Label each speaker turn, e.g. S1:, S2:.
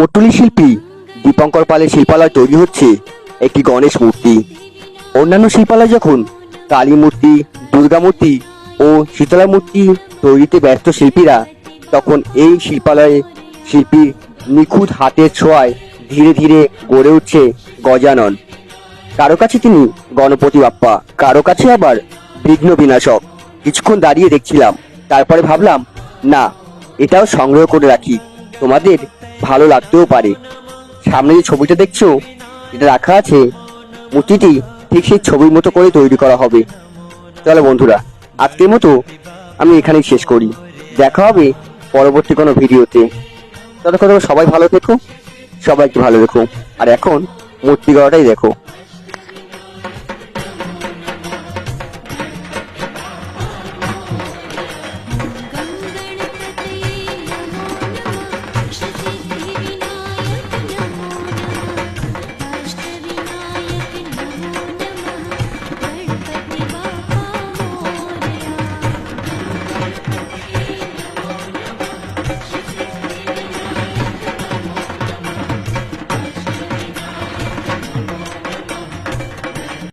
S1: কুমোরটুলি শিল্পী দীপঙ্কর পালের শিল্পালয় তৈরি হচ্ছে একটি গণেশ মূর্তি। অন্যান্য শিল্পালয় যখন কালী মূর্তি, দুর্গা মূর্তি ও শীতলা মূর্তি তৈরিতে ব্যস্ত শিল্পীরা তখন এই শিল্পালয়ে শিল্পীর নিখুঁত হাতের ছোঁয়ায় ধীরে ধীরে গড়ে উঠছে গজানন। কারও কাছে তিনি গণপতি বাপ্পা, কারও কাছে আবার বিঘ্ন বিনাশক। কিছুক্ষণ দাঁড়িয়ে দেখছিলাম, তারপরে ভাবলাম, না, এটাও সংগ্রহ করে রাখি। তোমাদের ভালো লাগতেও পারে। সামনে যে ছবিটা দেখছ, এটা রাখা আছে। মূর্তিটি ঠিক সেই ছবির মতো করে তৈরি করা হবে। চলো বন্ধুরা, আজকের মতো আমি এখানেই শেষ করি। দেখা হবে পরবর্তী কোনো ভিডিওতে। ততক্ষণ সবাই ভালো থেকো সবাইকে ভালো রেখো। আর এখন মূর্তি গড়াটাই দেখো।